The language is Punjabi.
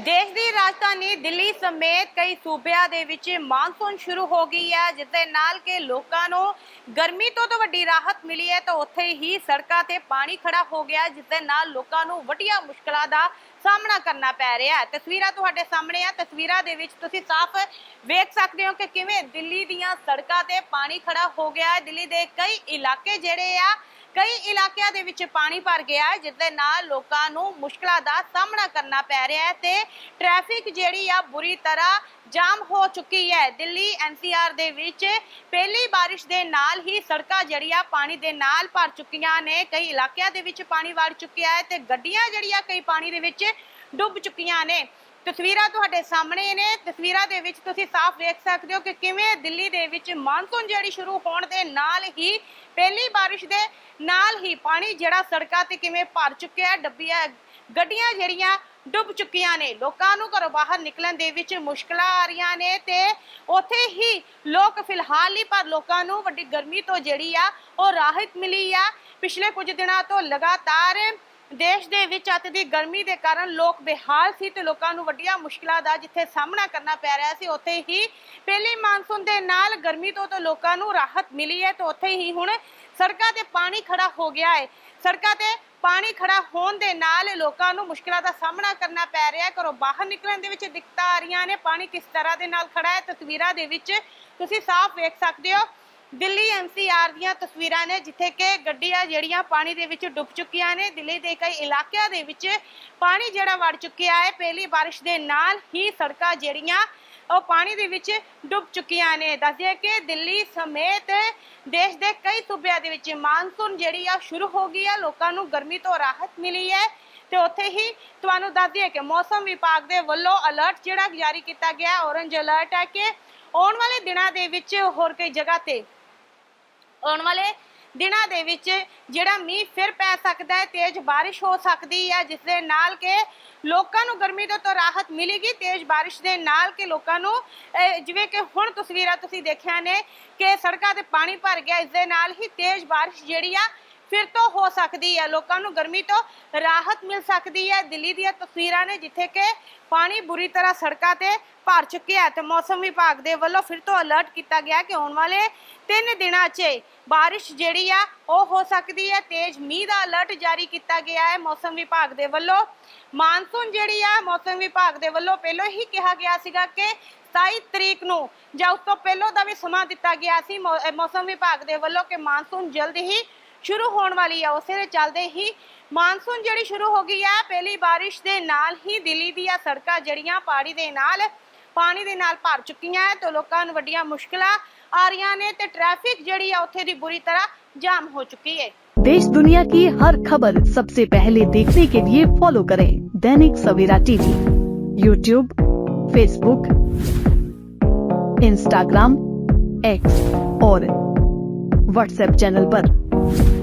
ਦੇਸ਼ ਦੀ ਰਾਜਧਾਨੀ ਦਿੱਲੀ ਸਮੇਤ ਕਈ ਸੂਬਿਆਂ ਦੇ ਵਿੱਚ ਮਾਨਸੂਨ ਸ਼ੁਰੂ ਹੋ ਗਈ ਹੈ ਜਿਸ ਦੇ ਨਾਲ ਕਿ ਲੋਕਾਂ ਨੂੰ ਗਰਮੀ ਤੋਂ ਤਾਂ ਵੱਡੀ ਰਾਹਤ ਮਿਲੀ ਹੈ, ਤਾਂ ਉੱਥੇ ਹੀ ਸੜਕਾਂ ਤੇ ਪਾਣੀ ਖੜਾ ਹੋ ਗਿਆ ਜਿਸ ਦੇ ਨਾਲ ਲੋਕਾਂ ਨੂੰ ਵੱਡੀਆਂ ਮੁਸ਼ਕਲਾਂ ਦਾ ਸਾਹਮਣਾ ਕਰਨਾ ਪੈ ਰਿਹਾ ਹੈ। ਤਸਵੀਰਾਂ ਤੁਹਾਡੇ ਸਾਹਮਣੇ ਆ। ਤਸਵੀਰਾਂ ਦੇ ਵਿੱਚ ਤੁਸੀਂ ਸਾਫ਼ ਵੇਖ ਸਕਦੇ ਹੋ ਕਿ ਕਿਵੇਂ ਦਿੱਲੀ ਦੀਆਂ ਸੜਕਾਂ ਤੇ ਪਾਣੀ ਖੜਾ ਹੋ ਗਿਆ ਹੈ। ਦਿੱਲੀ ਦੇ ਕਈ ਇਲਾਕੇ ਜਿਹੜੇ ਆ ਕਈ ਇਲਾਕਿਆਂ ਦੇ ਵਿੱਚ ਪਾਣੀ ਭਰ ਗਿਆ ਹੈ, ਜਿਸ ਦੇ ਨਾਲ ਲੋਕਾਂ ਨੂੰ ਮੁਸ਼ਕਲਾਂ ਦਾ ਸਾਹਮਣਾ ਕਰਨਾ ਪੈ ਰਿਹਾ ਹੈ ਤੇ ਟ੍ਰੈਫਿਕ ਜਿਹੜੀ ਆ ਬੁਰੀ ਤਰ੍ਹਾਂ ਜਾਮ ਹੋ ਚੁੱਕੀ ਹੈ। ਦਿੱਲੀ ਐਨਸੀਆਰ ਦੇ ਵਿੱਚ ਪਹਿਲੀ ਬਾਰਿਸ਼ ਦੇ ਨਾਲ ਹੀ ਸੜਕਾਂ ਜਿਹੜੀਆਂ ਪਾਣੀ ਦੇ ਨਾਲ ਭਰ ਚੁੱਕੀਆਂ ਨੇ। ਕਈ ਇਲਾਕਿਆਂ ਦੇ ਵਿੱਚ ਪਾਣੀ ਵੜ ਚੁੱਕਿਆ ਹੈ ਤੇ ਗੱਡੀਆਂ ਜਿਹੜੀਆਂ ਕਈ ਪਾਣੀ ਦੇ ਵਿੱਚ ਡੁੱਬ ਚੁੱਕੀਆਂ ਨੇ। ਤਸਵੀਰਾਂ ਤੁਹਾਡੇ ਸਾਹਮਣੇ ਨੇ। ਤਸਵੀਰਾਂ ਦੇ ਵਿੱਚ ਤੁਸੀਂ ਸਾਫ਼ ਵੇਖ ਸਕਦੇ ਹੋ ਕਿ ਕਿਵੇਂ ਦਿੱਲੀ ਦੇ ਵਿੱਚ ਮਾਨਸੂਨ ਜਿਹੜੀ ਸ਼ੁਰੂ ਹੋਣ ਦੇ ਨਾਲ ਹੀ ਪਹਿਲੀ ਬਾਰਿਸ਼ ਦੇ ਨਾਲ ਹੀ ਪਾਣੀ ਜਿਹੜਾ ਸੜਕਾਂ ਤੇ ਕਿਵੇਂ ਭਰ ਚੁੱਕਿਆ ਡੱਬੀਆਂ, ਗੱਡੀਆਂ ਜਿਹੜੀਆਂ ਡੁੱਬ ਚੁੱਕੀਆਂ ਨੇ। ਲੋਕਾਂ ਨੂੰ ਘਰੋਂ ਬਾਹਰ ਨਿਕਲਣ ਦੇ ਵਿੱਚ ਮੁਸ਼ਕਲਾਂ ਆ ਰਹੀਆਂ ਨੇ ਤੇ ਉੱਥੇ ਹੀ ਲੋਕ ਫਿਲਹਾਲ ਹੀ ਪਰ ਲੋਕਾਂ ਨੂੰ ਵੱਡੀ ਗਰਮੀ ਤੋਂ ਜਿਹੜੀ ਆ ਉਹ ਰਾਹਤ ਮਿਲੀ ਆ। ਪਿਛਲੇ ਕੁਝ ਦਿਨਾਂ ਤੋਂ ਲਗਾਤਾਰ ਦੇਸ਼ ਦੇ ਵਿੱਚ ਅੱਤ ਦੀ ਗਰਮੀ ਦੇ ਕਾਰਨ ਲੋਕ ਬੇਹਾਲ ਸੀ ਤੇ ਲੋਕਾਂ ਨੂੰ ਵੱਡੀਆਂ ਮੁਸ਼ਕਲਾਂ ਦਾ ਜਿੱਥੇ ਸਾਹਮਣਾ ਕਰਨਾ ਪੈ ਰਿਹਾ ਸੀ, ਉੱਥੇ ਹੀ ਪਹਿਲੀ ਮਾਨਸੂਨ ਦੇ ਨਾਲ ਗਰਮੀ ਤੋਂ ਤਾਂ ਲੋਕਾਂ ਨੂੰ ਰਾਹਤ ਮਿਲੀ ਹੈ ਤੇ ਉੱਥੇ ਹੀ ਹੁਣ ਸੜਕਾਂ ਤੇ ਪਾਣੀ ਖੜਾ ਹੋ ਗਿਆ ਹੈ। ਸੜਕਾਂ ਤੇ ਪਾਣੀ ਖੜਾ ਹੋਣ ਦੇ ਨਾਲ ਲੋਕਾਂ ਨੂੰ ਮੁਸ਼ਕਲਾਂ ਦਾ ਸਾਹਮਣਾ ਕਰਨਾ ਪੈ ਰਿਹਾ ਹੈ। ਘਰੋਂ ਬਾਹਰ ਨਿਕਲਣ ਦੇ ਵਿੱਚ ਦਿੱਕਤਾਂ ਆ ਰਹੀਆਂ ਨੇ। ਪਾਣੀ ਕਿਸ ਤਰ੍ਹਾਂ ਦੇ ਨਾਲ ਖੜਾ ਹੈ? ਤਸਵੀਰਾਂ ਦੇ ਵਿੱਚ ਤੁਸੀਂ ਸਾਫ਼ ਵੇਖ ਸਕਦੇ ਹੋ। ਦਿੱਲੀ ਐਨਸੀਆਰ ਦੀਆਂ ਤਸਵੀਰਾਂ ਨੇ, ਜਿੱਥੇ ਕਿ ਗੱਡੀਆਂ ਜਿਹੜੀਆਂ ਪਾਣੀ ਦੇ ਵਿੱਚ ਡੁੱਬ ਚੁੱਕੀਆਂ ਨੇ। ਦਿੱਲੀ ਦੇ ਕਈ ਇਲਾਕਿਆਂ ਦੇ ਵਿੱਚ ਪਾਣੀ ਜਿਹੜਾ ਵੜ ਚੁੱਕਿਆ ਹੈ। ਪਹਿਲੀ ਬਾਰਿਸ਼ ਦੇ ਨਾਲ ਹੀ ਸੜਕਾਂ ਜਿਹੜੀਆਂ, ਉਹ ਪਾਣੀ ਦੇ ਵਿੱਚ ਡੁੱਬ ਚੁੱਕੀਆਂ ਨੇ। ਦੱਸਦੇ ਕਿ ਦਿੱਲੀ ਸਮੇਤ ਦੇਸ਼ ਦੇ ਕਈ ਸੂਬਿਆਂ ਦੇ ਵਿੱਚ ਮਾਨਸੂਨ ਜਿਹੜੀ ਆ, ਸ਼ੁਰੂ ਹੋ ਗਈ ਆ। ਲੋਕਾਂ ਨੂੰ ਗਰਮੀ ਤੋਂ ਰਾਹਤ ਮਿਲੀ ਹੈ। ਤੇ ਉੱਥੇ ਹੀ ਤੁਹਾਨੂੰ ਦੱਸ ਦਈਏ ਕਿ ਮੌਸਮ ਵਿਭਾਗ ਦੇ ਵੱਲੋਂ ਅਲਰਟ ਜਿਹੜਾ ਜਾਰੀ ਕੀਤਾ ਗਿਆ। ਔਰੰਜ ਅਲਰਟ ਹੈ ਕਿ ਆਉਣ ਵਾਲੇ ਦਿਨਾਂ ਦੇ ਵਿੱਚ ਹੋਰ ਕਈ ਜਗ੍ਹਾ ਤੇ ਆਉਣ ਵਾਲੇ ਦਿਨਾਂ ਦੇ ਵਿੱਚ ਜਿਹੜਾ ਮੀਂਹ ਫਿਰ ਪੈ ਸਕਦਾ ਹੈ, ਤੇਜ਼ ਬਾਰਿਸ਼ ਹੋ ਸਕਦੀ ਹੈ ਜਿਸ ਦੇ ਨਾਲ ਕਿ ਲੋਕਾਂ ਨੂੰ ਗਰਮੀ ਤੋਂ ਤਾਂ ਰਾਹਤ ਮਿਲੇਗੀ। ਤੇਜ਼ ਬਾਰਿਸ਼ ਦੇ ਨਾਲ ਕਿ ਲੋਕਾਂ ਨੂੰ ਜਿਵੇਂ ਕਿ ਹੁਣ ਤਸਵੀਰਾਂ ਤੁਸੀਂ ਦੇਖਿਆ ਨੇ ਕਿ ਸੜਕਾਂ ਤੇ ਪਾਣੀ ਭਰ ਗਿਆ, ਇਸ ਦੇ ਨਾਲ ਹੀ ਤੇਜ਼ ਬਾਰਿਸ਼ ਜਿਹੜੀ ਆ ਫਿਰ ਤੋਂ ਹੋ ਸਕਦੀ ਹੈ। ਲੋਕਾਂ ਨੂੰ ਗਰਮੀ ਤੋਂ ਰਾਹਤ ਮਿਲ ਸਕਦੀ ਹੈ। ਦਿੱਲੀ ਦੀਆਂ ਤਸਵੀਰਾਂ ਨੇ ਜਿੱਥੇ ਕਿ ਪਾਣੀ ਬੁਰੀ ਤਰ੍ਹਾਂ ਸੜਕਾਂ ਤੇ ਭਰ ਚੁੱਕਿਆ ਹੈ ਤੇ ਮੌਸਮ ਵਿਭਾਗ ਦੇ ਵੱਲੋਂ ਫਿਰ ਤੋਂ ਅਲਰਟ ਕੀਤਾ ਗਿਆ ਕਿ ਆਉਣ ਵਾਲੇ 3 ਦਿਨਾਂ 'ਚ ਬਾਰਿਸ਼ ਜਿਹੜੀ ਆ, ਉਹ ਹੋ ਸਕਦੀ ਹੈ। ਤੇਜ਼ ਮੀਂਹ ਦਾ ਅਲਰਟ ਜਾਰੀ ਕੀਤਾ ਗਿਆ ਹੈ। ਮੌਸਮ ਵਿਭਾਗ ਦੇ ਵੱਲੋਂ ਮਾਨਸੂਨ ਜਿਹੜੀ ਆ, ਮੌਸਮ ਵਿਭਾਗ ਦੇ ਵੱਲੋਂ ਪਹਿਲਾਂ ਹੀ ਕਿਹਾ ਗਿਆ ਸੀਗਾ ਕਿ 27 ਤਰੀਕ ਨੂੰ ਜਾਂ ਉਸ ਤੋਂ ਪਹਿਲਾਂ ਦਾ ਵੀ ਸਮਾਂ ਦਿੱਤਾ ਗਿਆ ਸੀ। ਮੌਸਮ ਵਿਭਾਗ ਦੇ ਵੱਲੋਂ ਕਿ ਮਾਨਸੂਨ ਜਲਦ ਹੀ ਸ਼ੁਰੂ ਹੋਣ ਵਾਲੀ ਆ ਉਸੇ ਦੇ ਚੱਲਦੇ ਹੀ ਮਾਨਸੂਨ ਜਿਹੜੀ ਸ਼ੁਰੂ ਹੋ ਗਈ ਆ ਪਹਿਲੀ ਬਾਰਿਸ਼ ਦੇ ਨਾਲ ਹੀ ਦਿੱਲੀ ਦੀਆਂ ਸੜਕਾਂ ਜਿਹੜੀਆਂ ਪਾਣੀ ਦੇ ਨਾਲ ਪਾਣੀ ਦੇ ਨਾਲ ਭਰ ਚੁੱਕੀਆਂ ਹੈ ਤੇ ਲੋਕਾਂ ਨੂੰ ਵੱਡੀਆਂ ਮੁਸ਼ਕਲਾਂ ਆ ਰਹੀਆਂ ਨੇ ਤੇ ਟ੍ਰੈਫਿਕ ਜਿਹੜੀ ਆ ਉੱਥੇ ਦੀ ਬੁਰੀ ਤਰ੍ਹਾਂ ਜਾਮ ਹੋ ਚੁੱਕੀ ਹੈ देश दुनिया की हर खबर सबसे पहले देखने के लिए फॉलो करें Dainik Savera TV YouTube Facebook Instagram X और व्हाट्सएप चैनल पर। Bye.